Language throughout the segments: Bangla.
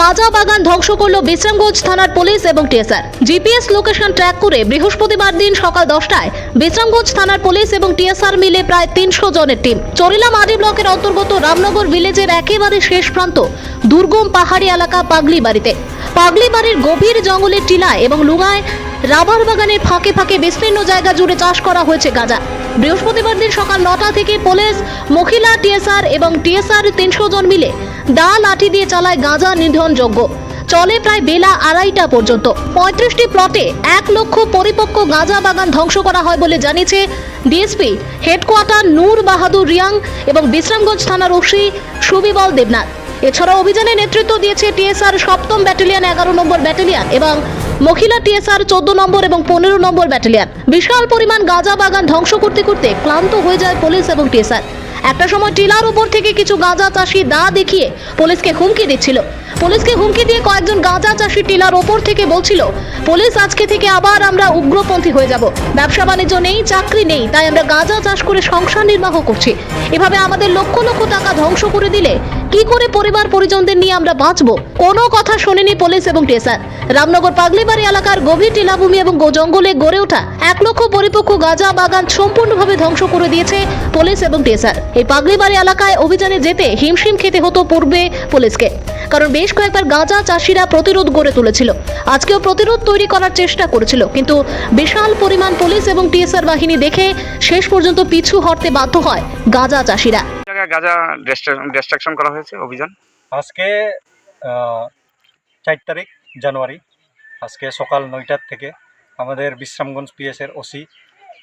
গাঁজা বাগান ধ্বংস করল বিশ্রামগঞ্জ থানার পুলিশ এবং টিএসআর। জিপিএস লোকেশন ট্র্যাক করে বৃহস্পতিবার দিন সকাল দশটায় বিশ্রামগঞ্জ থানার পুলিশ এবং টিএসআর মিলে প্রায় তিনশো জনের টিম। চরিলা আদি ব্লকের অন্তর্গত রামনগর ভিলেজের একেবারে শেষ প্রান্ত, দুর্গম পাহাড়ি এলাকা পাগলি বাড়িতে পাগলি বাড়ির গভীর জঙ্গলের টিলা এবং লুগায় রাবার বাগানের ফাঁকে ফাঁকে বিস্তীর্ণ জায়গা জুড়ে চাষ করা হয়েছে গাঁজা। বৃহস্পতিবার দিন সকাল নটা থেকে পুলিশ, মহিলা টিএসআর এবং টিএসআর তিনশো জন মিলে দা লাঠি দিয়ে চালায় গাঁজা নিধন যজ্ঞ চলে প্রায় বেলা আড়াইটা পর্যন্ত। পঁয়ত্রিশটি প্লটে এক লক্ষ পরিপক্ক গাঁজা বাগান ধ্বংস করা হয় বলে জানিয়েছে ডিএসপি। হেডকোয়ার্টার নূর বাহাদুর রিয়াং এবং বিশ্রামগঞ্জ থানার ওসি সুবিবল দেবনাথ। এছাড়া অভিযানে নেতৃত্ব দিয়েছে টিএসআর সপ্তম ব্যাটালিয়ন এগারো নম্বর ব্যাটালিয়ন এবং মহিলা টিএসআর চোদ্দ নম্বর এবং পনেরো নম্বর ব্যাটালিয়ন। বিশাল পরিমাণ গাঁজা বাগান ধ্বংস করতে করতে ক্লান্ত হয়ে যায় পুলিশ এবং টিএসআর। একটা সময় টিলার উপর থেকে কিছু গাঁজা চাষি দা দেখিয়ে পুলিশকে হুমকি দিচ্ছিল। পুলিশকে হুমকি দিয়ে কয়েকজন গাঁজা চাষি টিলার ওপর থেকে বলছিল, পুলিশ আজকে থেকে আবার আমরা উগ্রপন্থী হয়ে যাব। ব্যবসা বাণিজ্য নেই, চাকরি নেই, তাই আমরা গাঁজা চাষ করে সংসার নির্বাহ করছি। এভাবে আমাদের লক্ষ লক্ষ টাকা ধ্বংস করে দিলে কি করে পরিবার পরিজনদের নিয়ে আমরা বাঁচবো? কোনো কথা শোনেনি পুলিশ এবং টেসার। রামনগর পাগলিবাড়ি এলাকার গভীর টিলাভূমি এবং জঙ্গলে গড়ে ওঠা এক লক্ষ পরিপক্ক গাঁজা বাগান সম্পূর্ণভাবে ধ্বংস করে দিয়েছে পুলিশ এবং টেসার। এই পাগলিবাড়ি এলাকায় অভিযানে যেতে হিমশিম খেতে হতো পূর্বে পুলিশকে। কারণ বেশ কয়েকবার গাঁজা চাষিরা প্রতিরোধ গড়ে তুলেছিল। আজকেও প্রতিরোধ তৈরি করার চেষ্টা করেছিল। কিন্তু বিশাল পরিমাণ পুলিশ এবং টিএসআর বাহিনী দেখে শেষ পর্যন্ত পিছু হটতে বাধ্য হয় গাঁজা চাষিরা। জায়গায় গাঁজা ডিস্ট্রাকশন করা হয়েছে, অভিযান? আজকে চার তারিখ, জানুয়ারি, আজকে সকাল নয়টার থেকে আমাদের বিশ্রামগঞ্জ পিএসের ওসি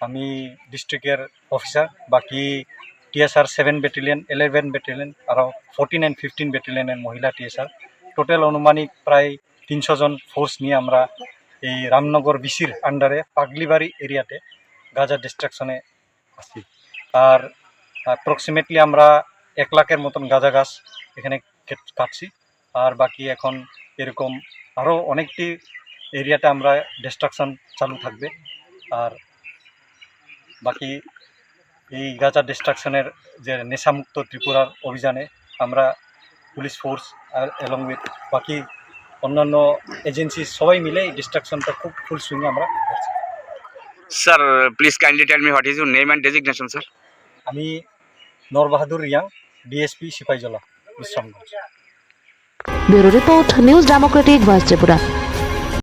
আমি ডিস্ট্রিক্টের অফিসার বাকি TSR seven battalion eleven battalion আরও ফোরটিন অ্যান্ড ফিফটিন ব্যাটালিয়নের মহিলা টিএসআর টোটাল অনুমানিক প্রায় তিনশো জন ফোর্স নিয়ে আমরা এই রামনগর বিসির আন্ডারে পাগলিবাড়ি এরিয়াতে গাজা ডিস্ট্রাকশনে আসি আর অ্যাপ্রক্সিমেটলি আমরা এক লাখের মতন গাঁজা গাছ এখানে কাটছি। আর বাকি এখন এরকম আরও অনেকটি এরিয়াতে আমরা ডিস্ট্রাকশন চালু থাকবে। আর বাকি এই গাঁজা ডিস্ট্রাকশনের যে নেশামুক্ত ত্রিপুরার অভিযানে আমরা পুলিশ ফোর্স আর এলং উইথ বাকি অন্যান্য এজেন্সি সবাই মিলে এই ডিস্ট্রাকশনটা খুব ফুল সুইংয়ে আমরা করছি। Sir please kindly tell me what is your name and designation sir আমি Norbahadur Reang DSP Sepahijala Bishramganj. Bureau report news democratic voice Tripura